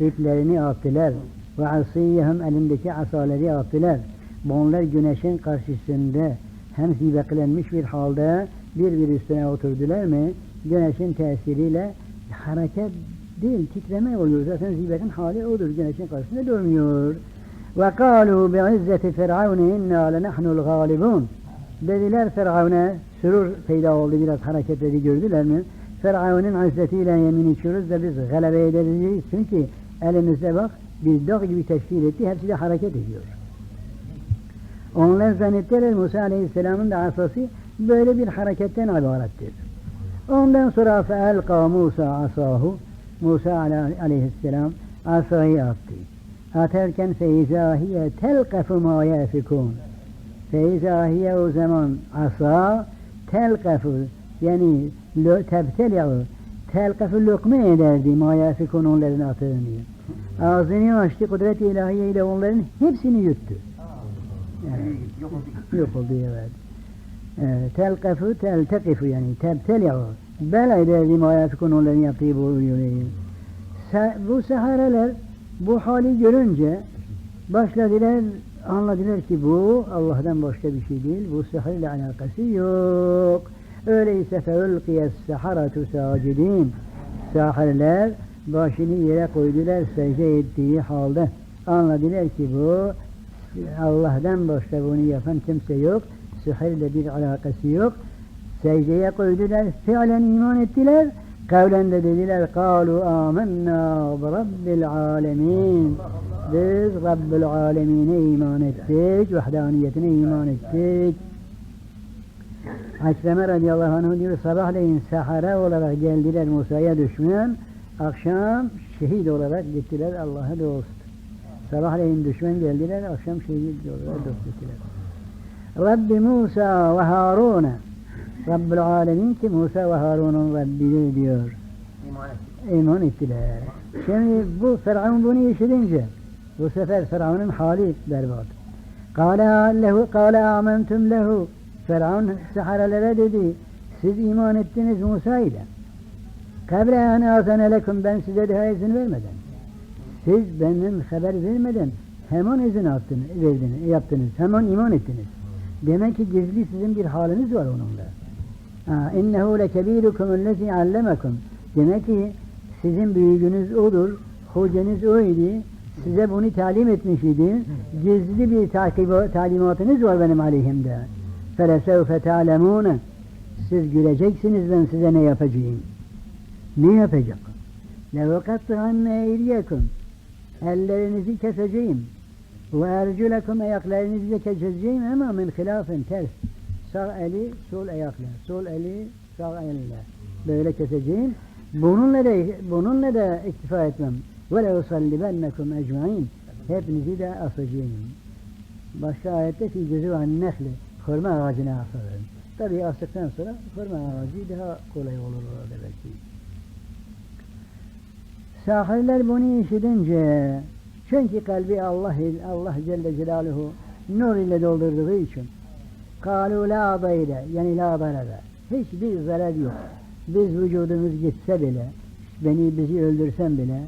iplerini attılar. Ve asiyehum elindeki asaları attılar. Onlar güneşin karşısında hem zibeklenmiş bir halde bir bir üstüne oturdular mı güneşin tesiriyle hareket değil titreme oluyor. Zaten zibekin hali odur. Güneşin karşısında durmuyor. Ve kalu bi izzeti firavun inna lenahnul galibun. Dediler Firavun'a sürur peyda oldu biraz hareketleri gördüler mi? Firavun'un izzetiyle yemin içiyoruz da biz galebe edeceğiz. Çünkü elimizde bak bir dağ gibi teşkil etti. Hepsi de hareket ediyor. Onlar zannettiler Musa Aleyhisselam'ın da asası böyle bir hareketten ibarettir. Ondan sonra feelqa Musa asahu Musa aleyhisselam asayı attı. Atarken feizahiye telqefu ma yafikun. Feizahiye o zaman asa telqefu yani tebteli'u telqefu lokma ederdi ma yafikun onların atığını. Ağzını açtı kudret ilahiye ile onların hepsini yuttu. Yani, yok oldu evet. Telqefu teltekifu yani tebteli'u bel ederdi ma yafikun onların yaptığı bu yüreği. Bu sehareler bu hali görünce başladılar anladılar ki bu Allah'tan başka bir şey değil. Bu sihirle alakası yok. Öyleyse feulkiyes saharatu sacidin. Sahirler başını yere koydular secde ettiği halde. Anladılar ki bu Allah'tan başka bunu yapan kimse yok. Sihirle bir alakası yok. Secdeye koydular. Fiilen iman ettiler. Kavlen de dediler kalu amennâ bi rabbil alemin. Biz Rabbül alemine iman ettik. Vahdaniyetine iman ettik. Akreme radıyallahu anh diyor sabahleyin sahara olarak geldiler Musa'ya düşman. Akşam şehit olarak gittiler Allah'a dost. Sabahleyin düşman geldiler, akşam şehit olarak dost gittiler. Rabbi Musa ve Harun'a Rabbül Alemin ki Musa ve Harun'un Rabbidir diyor. İman ettiler. Şimdi bu Firavun bunu işitince bu sefer Firavun'un hali berbat. Kâle lehu kâle amentum lehu Firavun saharelere dedi siz iman ettiniz Musa ile. Kabre en azene lekum ben size daha izin vermeden. Siz benim haber vermeden hemen izin attınız, verdiniz, yaptınız. Hemen iman ettiniz. Demek ki gizli sizin bir haliniz var onunla. İnnehu lekebirukum ellezî allemekum. Demek ki sizin büyüğünüz odur, hocanız oydu, size bunu talim etmiş idi. Gizli bir takip, talimatınız var benim aleyhimde. فَلَسَوْفَ تَعْلَمُونَ Siz göreceksiniz ben size ne yapacağım. Ne yapacak? لَوَقَطْتُهَنَّ اَيْرِيَكُمْ Ellerinizi keseceğim. وَاَرْجُلَكُمْ Ayaklarınızı da keseceğim ama min hilafın ters. Sağ eli, sol ayakla. Sol eli, sağ elle. Böyle keseceğim. Bununla da, bununla da iktifa etmem. وَلَوْ صَلِّبَنَّكُمْ اَجْمَعِينَ Hepinizi de asacağım. Başka ayette fi cüzü an nehli. Hurma ağacına asarım. Tabi astıktan sonra hurma ağacı daha kolay olur orada belki. Sahirler bunu işitince çünkü kalbi Allah Allah Celle Celaluhu nur ile doldurduğu için kalu la dayre yani la darara hiçbir zarar yok. Biz vücudumuz gitse bile beni bizi öldürsen bile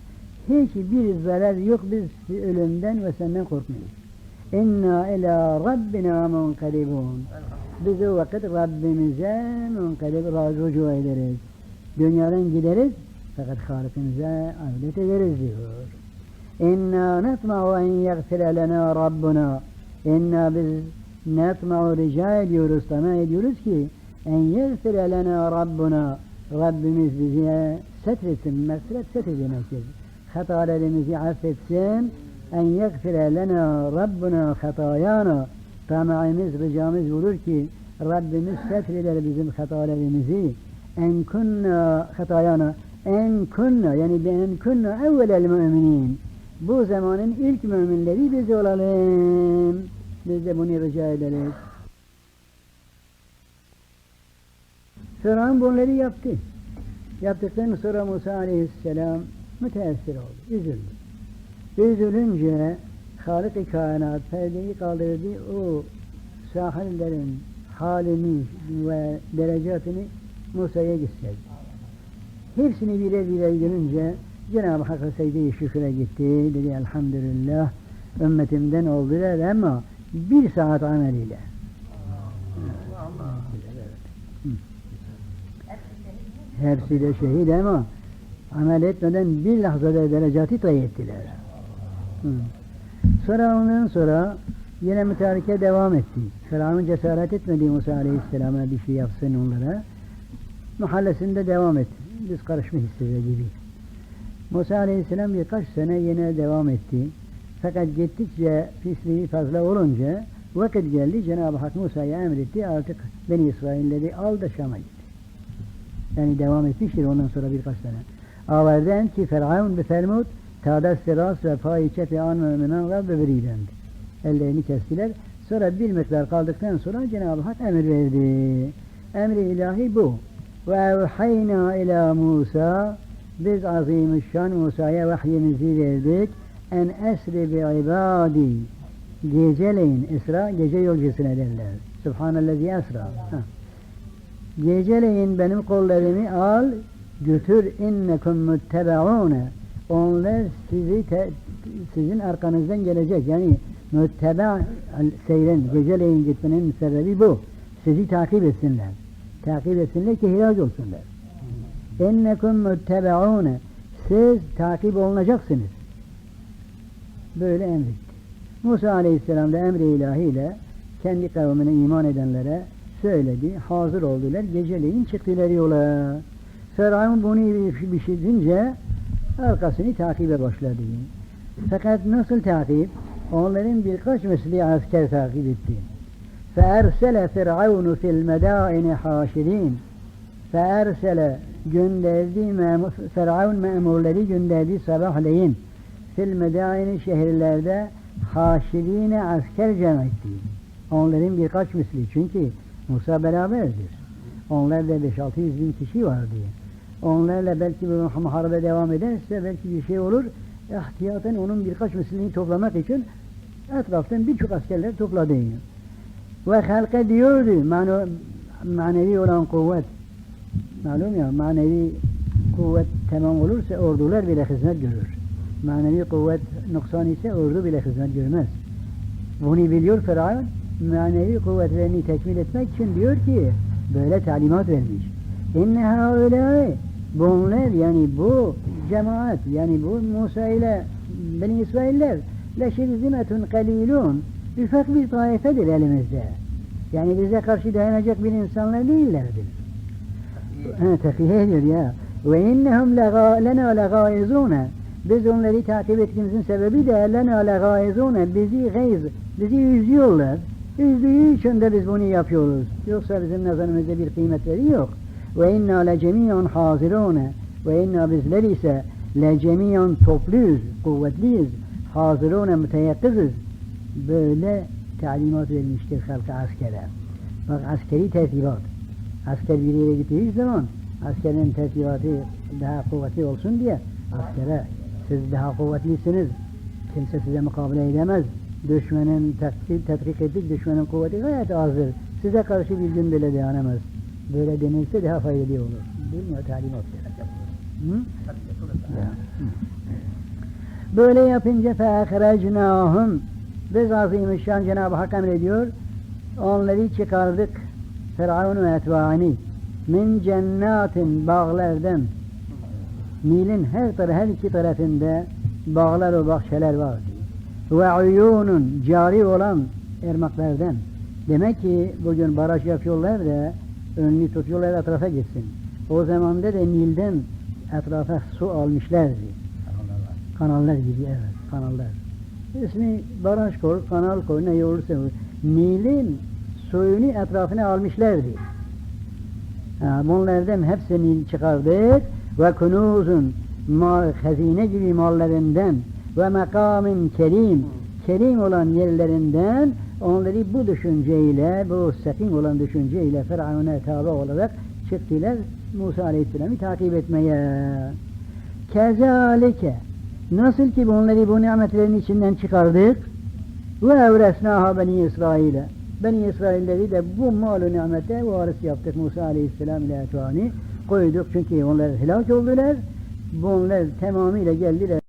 hiçbir zarar yok biz ölümden ve senden korkmuyoruz. İnna ila rabbina munkalibun. Biz o vakit Rabbimize munkalib rücu ederiz. Dünyadan gideriz fakat Halikimize avdet ederiz diyor. İnna netma'u en yagfire lena Rabbuna. İnna biz netma'u rica ediyoruz, tamam ediyoruz ki en yagfire lena Rabbuna. Rabbimiz bize setretsin, mağfiret setre demektir. Hatalarımızı affetsin. En yagfire lena Rabbuna hatayana. Tamamımız, ricamız olur ki Rabbimiz setreder bizim hatalarımızı. En kunna hatayana. En kunna yani en kunna evvelel müminin. Bu zamanın ilk müminleri biz olalım. Biz de bunu rica ederiz. Firavun bunları yaptı. Yaptıktan sonra Musa aleyhisselam müteessir oldu, üzüldü. Üzülünce Halık-ı Kainat perdeyi kaldırdı, o sahillerin halini ve derecatını Musa'ya gösterdi. Hepsini birer birer görünce Cenab-ı Hakk'a secde-i şükre gitti. Dedi elhamdülillah ümmetimden oldular ama bir saat ameliyle. Hepsi de şehit ama amel etmeden bir lahzada derecatı tayy ettiler. Sonra ondan sonra yine mütareke devam etti. Firavun cesaret etmedi Musa Aleyhisselam'a bir şey yapsın onlara. Mahallesinde devam etti. Biz karışma hissede gibi. Musa Aleyhisselam birkaç sene yine devam etti. Fakat gittikçe pisliği fazla olunca vakit geldi Cenab-ı Hak Musa'ya emretti artık Beni İsrailleri al da Şam'a git. Yani devam etmiştir ondan sonra birkaç sene. Averden ki Firavun befermut ta dest rast ve çepi an müminen ve böbürüydemdi. Ellerini kestiler. Sonra bir miktar kaldıktan sonra Cenab-ı Hak emir verdi. Emri ilahi bu. Ve evhayna ila Musa biz azimüşşan Musa'ya vahyimizi verdik. En esri bi ibadi geceleyin esra gece yolcusuna derler. Subhanellezi esra. Geceleyin benim kollarımı al götür innekum muttebaune onlar sizi te, sizin arkanızdan gelecek. Yani mütteba seyren geceleyin gitmenin sebebi bu. Sizi takip etsinler. Takip etsinler ki hilac olsunlar. İnnekum muttebaune siz takip olunacaksınız. Böyle emretti. Musa Aleyhisselam da emri ilahiyle kendi kavmine iman edenlere söyledi. Hazır oldular. Geceleyin çıktılar yola. Firavun bunu işitince arkasını takibe başladı. Fakat nasıl takip? Onların birkaç misli asker takip etti. فَاَرْسَلَ فِرْعَوْنُ فِي الْمَدَائِنِ حَاشِرِينَ فَاَرْسَلَ gönderdi memur, Firavun memurları gönderdi sabahleyin fil medaini şehirlerde haşirine asker cem etti. Onların birkaç misli çünkü Musa beraberdir. Onlarla 5-600 bin kişi var diye. Onlarla belki bu muharebe devam ederse belki bir şey olur. İhtiyaten onun birkaç mislini toplamak için etraftan birçok askerler topladı. Ve halka diyordu manu, manevi olan kuvvet. Malum ya manevi kuvvet tamam olursa ordular bile hizmet görür. Manevi kuvvet noksan ise ordu bile hizmet görmez. Bunu biliyor Firavun manevi kuvvetlerini tekmil etmek için diyor ki böyle talimat vermiş. İnne haulâi bunlar yani bu cemaat yani bu Musa ile Beni İsrailler leşirzimetun kalilun ufak bir taifedir elimizde. Yani bize karşı dayanacak bir insanlar değillerdir. Ediyor ya. Ve innehum lena legaizune biz onları takip ettiğimizin sebebi de lena legaizune bizi gayz bizi üzüyorlar. Üzdüğü için de biz bunu yapıyoruz. Yoksa bizim nazarımızda bir kıymetleri yok. Ve inna le cemiyon hazirune ve inna bizler ise le cemiyon topluyuz, kuvvetliyiz, hazirune müteyakkızız. Böyle talimat vermiştir halka askere. Bak askeri tertibat. Asker bir yere gittiği zaman askerin tertibatı daha kuvvetli olsun diye askere siz daha kuvvetlisiniz. Kimse size mukabele edemez düşmanın tetkik, tetkik ettik, düşmanın kuvveti gayet azdır. Size karşı bir gün bile dayanamaz Böyle denilse daha faydalı olur. Değil mi? O talimat Hı? Ya. Böyle yapınca فَاَخْرَجْنَاهُمْ Biz azimüşşan Cenab-ı Hak emrediyor. Onları çıkardık. Firavun ve etvani min cennatin bağlardan Nil'in her tarafı her iki tarafında bağlar ve bahçeler vardı ve uyunun cari olan ırmaklardan. Demek ki bugün baraj yapıyorlar da önlü tutuyorlar etrafa gitsin. O zamanda da Nil'den etrafa su almışlardı. Kanallar gibi evet kanallar. İsmi baraj koy, kanal koy ne olursa Nil'in suyunu etrafına almışlardı. Ha, bunlardan hepsini çıkardık ve kunuzun ma, hazine gibi mallarından ve makamin kerim kerim olan yerlerinden onları bu düşünceyle bu sekin olan düşünceyle Firavun'a tabi olarak çıktılar Musa Aleyhisselam'ı takip etmeye. Kezalike nasıl ki onları bu nimetlerin içinden çıkardık ve evresnaha Beni İsrail'e. Beni İsrailleri de bu mal-ı nimete varis yaptık Musa Aleyhisselam ile etvanı koyduk. Çünkü onlar helak oldular. Bunlar tamamıyla geldiler